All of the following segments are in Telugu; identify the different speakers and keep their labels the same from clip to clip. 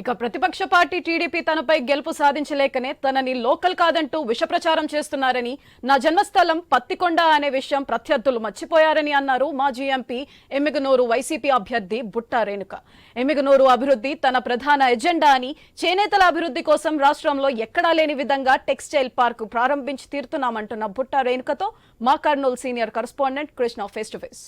Speaker 1: ఇక ప్రతిపక్ష పార్టీ టీడీపీ తనపై గెలుపు సాధించలేకనే తనని లోకల్ కాదంటూ విషప్రచారం చేస్తున్నారని నా జన్మస్థలం పత్తికొండ అనే విషయం ప్రత్యర్థులు మర్చిపోయారని అన్నారు మాజీ ఎంపీ ఎమ్మిగనూరు వైసీపీ అభ్యర్థి బుట్టా రేణుక. ఎమ్మిగనూరు అభివృద్ధి తన ప్రధాన ఎజెండా అని చేనేతల అభివృద్ధి కోసం రాష్ట్రంలో ఎక్కడా లేని విధంగా టెక్స్టైల్ పార్క్ ప్రారంభించి తీరుతున్నామంటున్న బుట్టా రేణుకతో మా Kurnool senior correspondent Krishna face to face.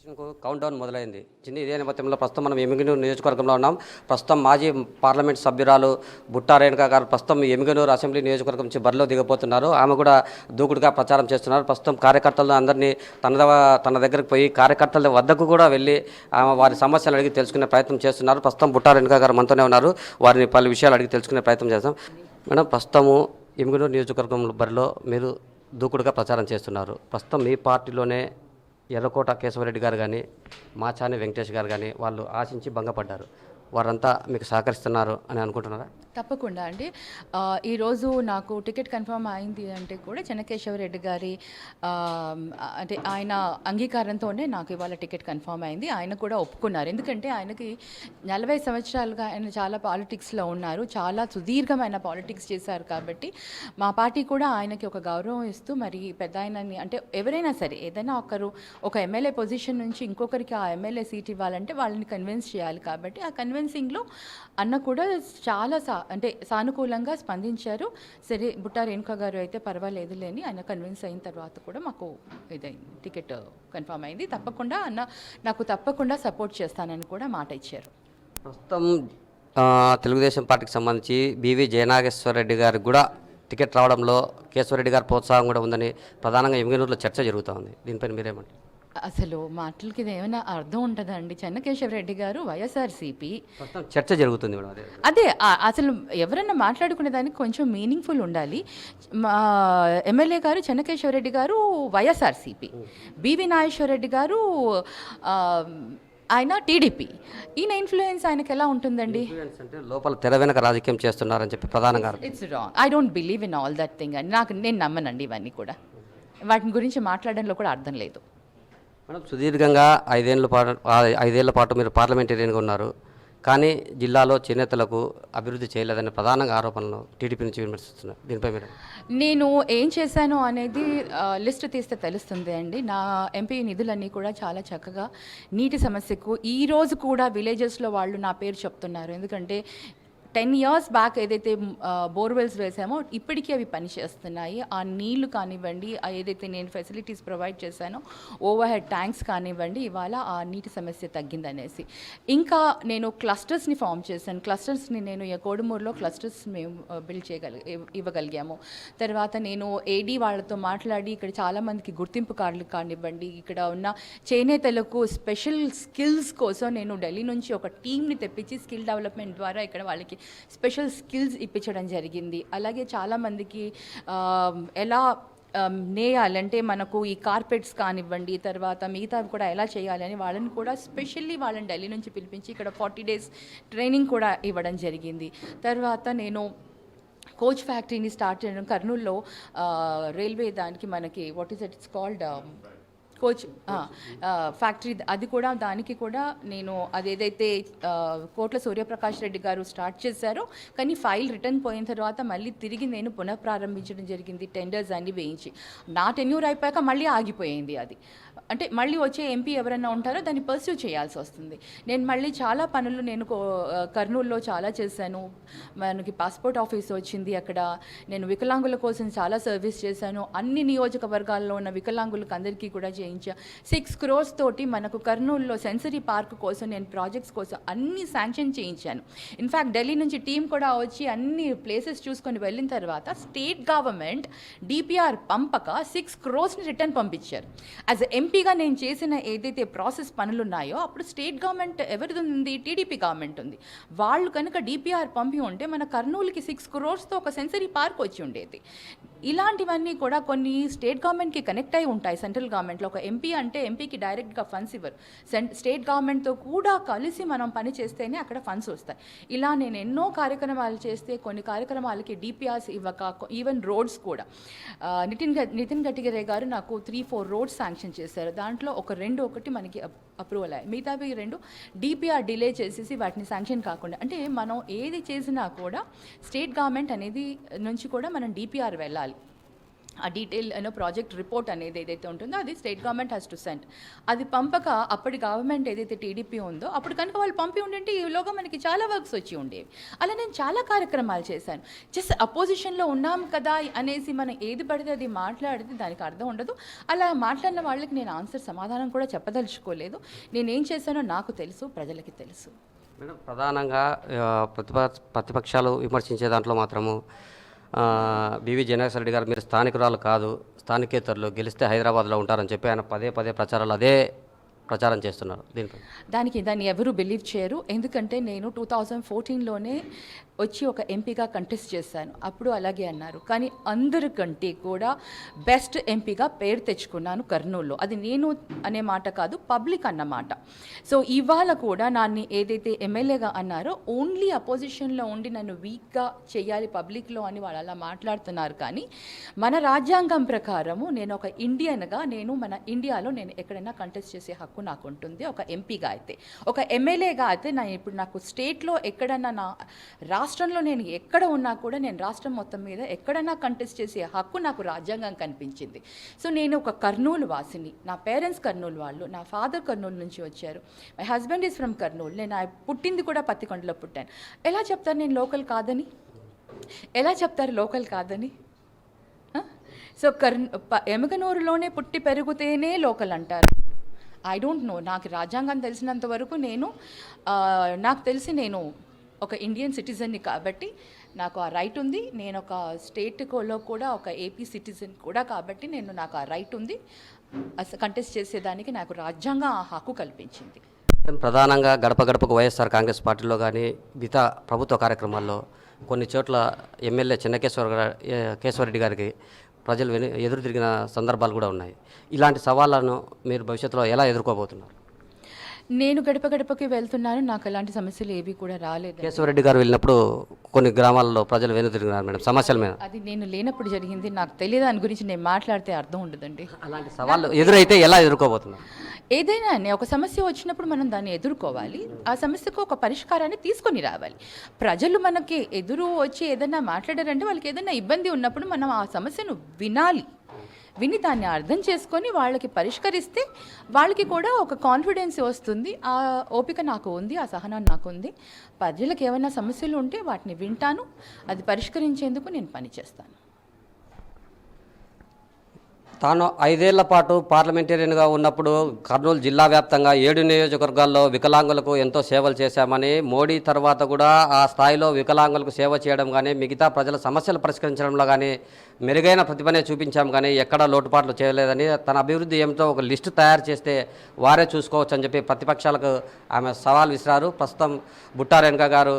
Speaker 2: ఎలక్షన్కు countdown మొదలైంది. చిన్న ఇదే నేపథ్యంలో ప్రస్తుతం మనం ఎమిగనూరు నియోజకవర్గంలో ఉన్నాం. ప్రస్తుతం మాజీ పార్లమెంట్ సభ్యురాలు బుట్టా రేణుకా గారు ప్రస్తుతం ఎమిగనూరు అసెంబ్లీ నియోజకవర్గం నుంచి బరిలో దిగబోతున్నారు ఆమె కూడా దూకుడుగా ప్రచారం చేస్తున్నారు. ప్రస్తుతం కార్యకర్తలను అందరినీ తన తన దగ్గరకు పోయి కార్యకర్తల వద్దకు కూడా వెళ్ళి ఆమె వారి సమస్యలు అడిగి తెలుసుకునే ప్రయత్నం చేస్తున్నారు. ప్రస్తుతం బుట్టా రేణుకా గారు మనతోనే ఉన్నారు. వారిని పలు విషయాలు అడిగి తెలుసుకునే ప్రయత్నం చేస్తాం మేడం ప్రస్తుతము ఎమిగనూరు నియోజకవర్గం బరిలో మీరు దూకుడుగా ప్రచారం చేస్తున్నారు. ప్రస్తుతం మీ పార్టీలోనే ఎర్రకోట కేశవరెడ్డి గారు కానీ మాచాని వెంకటేష్ గారు కానీ వాళ్ళు ఆశించి భంగపడ్డారు. వారంతా మీకు సహకరిస్తున్నారు అని అనుకుంటున్నారా?
Speaker 3: తప్పకుండా అండి. ఈరోజు నాకు టికెట్ కన్ఫర్మ్ అయింది అంటే కూడా చెన్నకేశవరెడ్డి గారి అంటే ఆయన అంగీకారంతోనే నాకు ఇవాళ టికెట్ కన్ఫర్మ్ అయింది. ఆయన కూడా ఒప్పుకున్నారు. ఎందుకంటే ఆయనకి నలభై సంవత్సరాలుగా ఆయన చాలా పాలిటిక్స్లో ఉన్నారు. చాలా సుదీర్ఘమైన పాలిటిక్స్ చేశారు కాబట్టి మా పార్టీ కూడా ఆయనకి ఒక గౌరవం ఇస్తూ మరి పెద్ద ఆయనని అంటే ఎవరైనా సరే ఏదైనా ఒకరు ఒక ఎమ్మెల్యే పొజిషన్ నుంచి ఇంకొకరికి ఆ ఎమ్మెల్యే సీట్ ఇవ్వాలంటే వాళ్ళని కన్విన్స్ చేయాలి కాబట్టి ఆ కన్విన్సింగ్లో అన్న కూడా చాలా సా అంటే సానుకూలంగా స్పందించారు. సరే బుట్టా రేణుకా గారు అయితే పర్వాలేదు లేని ఆయన కన్విన్స్ అయిన తర్వాత కూడా మాకు ఇదైంది. టికెట్ కన్ఫర్మ్ అయింది. తప్పకుండా అన్న నాకు తప్పకుండా సపోర్ట్ చేస్తానని కూడా మాట ఇచ్చారు.
Speaker 2: ప్రస్తుతం తెలుగుదేశం పార్టీకి సంబంధించి బీవీ జయనాగేశ్వర రెడ్డి గారికి కూడా టికెట్ రావడంలో కేశవరెడ్డి గారి ప్రోత్సాహం కూడా ఉందని ప్రధానంగా ఎమ్మెల్యేలో చర్చ జరుగుతూ ఉంది. దీనిపైన మీరేమంటారు?
Speaker 3: అసలు మాటలకి ఏమైనా అర్థం ఉంటుందా అండి చెన్నకేశవ రెడ్డి గారు వైఎస్ఆర్సీపీ.
Speaker 2: చర్చ జరుగుతుంది అదే.
Speaker 3: అసలు ఎవరన్నా మాట్లాడుకునే దానికి కొంచెం మీనింగ్ఫుల్ ఉండాలి. మా ఎమ్మెల్యే గారు చెన్నకేశ్వరరెడ్డి గారు వైఎస్ఆర్సీపీ. బివి నాగేశ్వరరెడ్డి గారు ఆ, ఆయన టీడీపీ. ఈయన ఇన్ఫ్లుయెన్స్ ఆయనకి ఎలా ఉంటుందండి?
Speaker 2: అంటే లోపల తెర వెనక రాజకీయం చేస్తున్నారని చెప్పి ప్రధానంగా
Speaker 3: it's wrong I don't believe in all that thing అని నాకు నేను నమ్మనండి ఇవన్నీ కూడా. వాటి గురించి మాట్లాడడంలో కూడా అర్థం లేదు.
Speaker 2: మేడం సుదీర్ఘంగా ఐదేళ్ళ పాటు ఐదేళ్ళ పాటు మీరు పార్లమెంటేరియన్గా ఉన్నారు. కానీ జిల్లాలో చేనేతలకు అభివృద్ధి చేయలేదనే ప్రధానంగా ఆరోపణలు టీడీపీ నుంచి విమర్శిస్తున్నారు. దీనిపై మీరు
Speaker 3: నేను ఏం చేశాను అనేది లిస్ట్ తీస్తే తెలుస్తుంది అండి. నా ఎంపీ నిధులన్నీ కూడా చాలా చక్కగా నీటి సమస్యకు ఈ రోజు కూడా విలేజెస్లో వాళ్ళు నా పేరు చెప్తున్నారు. ఎందుకంటే టెన్ ఇయర్స్ బ్యాక్ ఏదైతే బోర్వెల్స్ వేసామో ఇప్పటికీ అవి పనిచేస్తున్నాయి. ఆ నీళ్ళు కానివ్వండి ఏదైతే నేను ఫెసిలిటీస్ ప్రొవైడ్ చేశానో ఓవర్ హెడ్ ట్యాంక్స్ కానివ్వండి ఇవాళ ఆ నీటి సమస్య తగ్గిందనేసి. ఇంకా నేను క్లస్టర్స్ని ఫామ్ చేశాను. క్లస్టర్స్ని నేను ఈ కోడుమూరులో క్లస్టర్స్ మేము బిల్డ్ చేయగలి ఇవ్వగలిగాము. తర్వాత నేను ఏడీ వాళ్ళతో మాట్లాడి ఇక్కడ చాలామందికి గుర్తింపు కార్డులు కానివ్వండి ఇక్కడ ఉన్న చేనేతలకు స్పెషల్ స్కిల్స్ కోసం నేను ఢిల్లీ నుంచి ఒక టీంని తెప్పించి స్కిల్ డెవలప్మెంట్ ద్వారా ఇక్కడ వాళ్ళకి స్పెషల్ స్కిల్స్ ఇప్పించడం జరిగింది. అలాగే చాలామందికి ఎలా నేయాలంటే మనకు ఈ కార్పెట్స్ కానివ్వండి తర్వాత మిగతా కూడా ఎలా చేయాలి అని వాళ్ళని కూడా స్పెషల్లీ వాళ్ళని ఢిల్లీ నుంచి పిలిపించి ఇక్కడ ఫార్టీ డేస్ ట్రైనింగ్ కూడా ఇవ్వడం జరిగింది. తర్వాత నేను కోచ్ ఫ్యాక్టరీని స్టార్ట్ చేయడం కర్నూల్లో రైల్వే దానికి మనకి what is it it's called coach factory అది కూడా దానికి కూడా నేను అదేదైతే ఏదైతే కోట్ల సూర్యప్రకాష్ రెడ్డి గారు స్టార్ట్ చేశారో కానీ ఫైల్ రిటర్న్ పోయిన తర్వాత మళ్ళీ తిరిగి నేను పునఃప్రారంభించడం జరిగింది టెండర్స్ అన్ని వేయించి. నా టెన్యూర్ అయిపోయాక మళ్ళీ ఆగిపోయింది అది. అంటే మళ్ళీ వచ్చే ఎంపీ ఎవరైనా ఉంటారో దాన్ని పర్స్యూ చేయాల్సి వస్తుంది. నేను మళ్ళీ చాలా పనులు నేను కో- కర్నూలులో చాలా చేశాను. మనకి పాస్పోర్ట్ ఆఫీస్ వచ్చింది అక్కడ. నేను వికలాంగుల కోసం చాలా సర్వీస్ చేశాను. అన్ని నియోజకవర్గాల్లో ఉన్న వికలాంగులకు అందరికీ కూడా చేయించా. సిక్స్ క్రోర్స్ తోటి మనకు కర్నూలులో సెన్సరీ పార్క్ కోసం నేను ప్రాజెక్ట్స్ కోసం అన్ని శాంక్షన్ చేయించాను. ఇన్ఫ్యాక్ట్ ఢిల్లీ నుంచి టీం కూడా వచ్చి అన్ని ప్లేసెస్ చూసుకొని వెళ్ళిన తర్వాత స్టేట్ గవర్నమెంట్ డిపిఆర్ పంపక సిక్స్ క్రోర్స్ని రిటర్న్ పంపించారు. యాజ్ ఎంపీగా నేను చేసిన ఏదైతే ప్రాసెస్ పనులు ఉన్నాయో అప్పుడు స్టేట్ గవర్నమెంట్ ఎవరిది ఉంది? టీడీపీ గవర్నమెంట్ ఉంది. వాళ్ళు కనుక డిపిఆర్ పంపి ఉంటే మన కర్నూలుకి సిక్స్ క్రోర్స్తో ఒక సెన్సరీ పార్క్ వచ్చి ఉండేది. ఇలాంటివన్నీ కూడా కొన్ని స్టేట్ గవర్నమెంట్కి కనెక్ట్ అయి ఉంటాయి సెంట్రల్ గవర్నమెంట్లో ఒక ఎంపీ అంటే ఎంపీకి డైరెక్ట్గా ఫండ్స్ ఇవ్వరు. స్టేట్ గవర్నమెంట్తో కూడా కలిసి మనం పని చేస్తేనే అక్కడ ఫండ్స్ వస్తాయి. ఇలా నేను ఎన్నో కార్యక్రమాలు చేస్తే కొన్ని కార్యక్రమాలకి డిపిఆర్స్ ఇవ్వక ఈవెన్ రోడ్స్ కూడా. నితిన్ నితిన్ గడ్కరీ గారు నాకు త్రీ ఫోర్ రోడ్స్ శాంక్షన్ చేశారు. దాంట్లో ఒక రెండు ఒకటి మనకి అప్రూవల్ అయ్యాయి. మిగతావి రెండు డిపిఆర్ డిలే చేసేసి వాటిని శాంక్షన్ కాకుండా అంటే మనం ఏది చేసినా కూడా స్టేట్ గవర్నమెంట్ అనేది నుంచి కూడా మనం డిపిఆర్ వెళ్ళాలి. ఆ డీటెయిల్ యూనో ప్రాజెక్ట్ రిపోర్ట్ అనేది ఏదైతే ఉంటుందో అది state government has to send అది పంపక అప్పటి గవర్నమెంట్ ఏదైతే టీడీపీ ఉందో అప్పుడు కనుక వాళ్ళు పంపి ఉండింటే ఈలోగా మనకి చాలా వర్క్స్ వచ్చి ఉండేవి. అలా నేను చాలా కార్యక్రమాలు చేశాను. జస్ట్ అపోజిషన్లో ఉన్నాం కదా అనేసి మనం ఏది పడితే అది మాట్లాడితే దానికి అర్థం ఉండదు. అలా మాట్లాడిన వాళ్ళకి నేను ఆన్సర్ సమాధానం కూడా చెప్పదలుచుకోలేదు. నేనేం చేశానో నాకు తెలుసు ప్రజలకి తెలుసు.
Speaker 2: మేడం ప్రధానంగా ప్రతిప ప్రతిపక్షాలు విమర్శించే దాంట్లో మాత్రము బివి జనరేశ్వర రెడ్డి గారు మీరు స్థానికురాలు కాదు స్థానికేతరులు గెలిస్తే హైదరాబాద్లో ఉంటారని చెప్పి ఆయన పదే పదే ప్రచారాలు. అదే ప్రచారం చేస్తున్నారు దీనిపై
Speaker 3: దానికి దాన్ని ఎవరు బిలీవ్ చేయరు. ఎందుకంటే నేను టూ థౌజండ్ ఫోర్టీన్లోనే వచ్చి ఒక ఎంపీగా కంటెస్ట్ చేశాను. అప్పుడు అలాగే అన్నారు. కానీ అందరికంటే కూడా బెస్ట్ ఎంపీగా పేరు తెచ్చుకున్నాను కర్నూలులో. అది నేను అనే మాట కాదు పబ్లిక్ అన్నమాట సో ఇవాళ కూడా నాన్ని ఏదైతే ఎమ్మెల్యేగా అన్నారో ఓన్లీ అపోజిషన్లో ఉండి నన్ను వీక్గా చేయాలి పబ్లిక్లో అని వాళ్ళు అలా మాట్లాడుతున్నారు కానీ మన రాజ్యాంగం ప్రకారము నేను ఒక ఇండియన్గా నేను మన ఇండియాలో నేను ఎక్కడైనా కంటెస్ట్ చేసే హక్కు నాకు ఉంటుంది ఒక ఎంపీగా అయితే. ఒక ఎమ్మెల్యేగా అయితే నేను ఇప్పుడు నాకు స్టేట్లో ఎక్కడన్నా నా రాష్ట్రంలో నేను ఎక్కడ ఉన్నా కూడా నేను రాష్ట్రం మొత్తం మీద ఎక్కడన్నా కంటెస్ట్ చేసే హక్కు నాకు రాజ్యాంగం కనిపించింది. సో నేను ఒక కర్నూలు వాసిని. నా పేరెంట్స్ కర్నూలు వాళ్ళు. నా ఫాదర్ కర్నూలు నుంచి వచ్చారు. My husband is from Kurnool. నేను పుట్టింది కూడా పత్తికొండలో పుట్టాను. ఎలా చెప్తారు నేను లోకల్ కాదని? ఎలా చెప్తారు లోకల్ కాదని? సో కర్ ఎమగనూరులోనే పుట్టి పెరిగితేనే లోకల్ అంటారు. ఐ డోంట్ నో నాకు రాజ్యాంగం తెలిసినంత వరకు నేను నాకు తెలిసి నేను ఒక ఇండియన్ సిటిజన్ని కాబట్టి నాకు ఆ రైట్ ఉంది. నేను ఒక స్టేట్లో కూడా ఒక ఏపీ సిటిజన్ కూడా కాబట్టి నేను నాకు ఆ రైట్ ఉంది. కంటెస్ట్ చేసేదానికి నాకు రాజ్యాంగం ఆ హక్కు కల్పించింది.
Speaker 2: ప్రధానంగా గడప గడపకు వైఎస్ఆర్ కాంగ్రెస్ పార్టీలో కానీ మిగతా ప్రభుత్వ కార్యక్రమాల్లో కొన్ని చోట్ల ఎమ్మెల్యే చెన్నకేశ్వర గా- కేశవరెడ్డి గారికి ప్రజలు వెను ఎదురు తిరిగిన సందర్భాలు కూడా ఉన్నాయి. ఇలాంటి సవాళ్ళను మీరు భవిష్యత్తులో ఎలా ఎదుర్కోబోతున్నారు?
Speaker 3: నేను గడప గడపకి వెళ్తున్నాను. నాకు ఎలాంటి సమస్యలు ఏవి కూడా రాలేదు.
Speaker 2: కేశవరెడ్డి గారు వెళ్ళినప్పుడు కొన్ని గ్రామాల్లో ప్రజలు వెను తిరిగినారు మేడం. సమస్యల మీద.
Speaker 3: అది నేను లేనప్పుడు జరిగింది. నాకు తెలియదు దాని గురించి నేను మాట్లాడితే అర్థం ఉండదండి.
Speaker 2: అలాంటి సవాళ్ళు ఎదురైతే ఎలా ఎదుర్కోబోతున్నారు?
Speaker 3: ఏదైనా ఒక సమస్య వచ్చినప్పుడు మనం దాన్ని ఎదుర్కోవాలి. ఆ సమస్యకు ఒక పరిష్కారాన్ని తీసుకొని రావాలి. ప్రజలు మనకి ఎదురు వచ్చి ఏదైనా మాట్లాడారంటే వాళ్ళకి ఏదైనా ఇబ్బంది ఉన్నప్పుడు మనం ఆ సమస్యను వినాలి. విని దాన్ని అర్థం చేసుకొని వాళ్ళకి పరిష్కరిస్తే వాళ్ళకి కూడా ఒక కాన్ఫిడెన్స్ వస్తుంది. ఆ ఓపిక నాకు ఉంది ఆ సహనం నాకు ఉంది. ప్రజలకు ఏమైనా సమస్యలు ఉంటే వాటిని వింటాను. అది పరిష్కరించేందుకు నేను పనిచేస్తాను.
Speaker 2: తాను ఐదేళ్ళ పాటు పార్లమెంటేరియన్గా ఉన్నప్పుడు కర్నూలు జిల్లా వ్యాప్తంగా ఏడు నియోజకవర్గాల్లో వికలాంగులకు ఎంతో సేవలు చేశామని మోడీ తర్వాత కూడా ఆ స్థాయిలో వికలాంగులకు సేవ చేయడం కానీ మిగతా ప్రజల సమస్యలు పరిష్కరించడంలో కానీ మెరుగైన ప్రతిభనే చూపించాం కానీ ఎక్కడా లోటుపాట్లు చేయలేదని తన అభివృద్ధి ఏమిటో ఒక లిస్టు తయారు చేస్తే వారే చూసుకోవచ్చు అని చెప్పి ప్రతిపక్షాలకు ఆమె సవాల్ విసిరారు. ప్రస్తుతం బుట్టారెనక గారు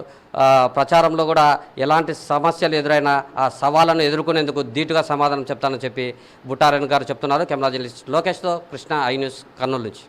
Speaker 2: ప్రచారంలో కూడా ఎలాంటి సమస్యలు ఎదురైనా ఆ సవాళ్ళను ఎదుర్కొనేందుకు ధీటుగా సమాధానం చెప్తానని చెప్పి బుట్టా గారు చెప్తున్నారు. కెమెరా జర్నలిస్ట్ లోకేష్తో కృష్ణ ఐ న్యూస్ కర్నూలు నుంచి.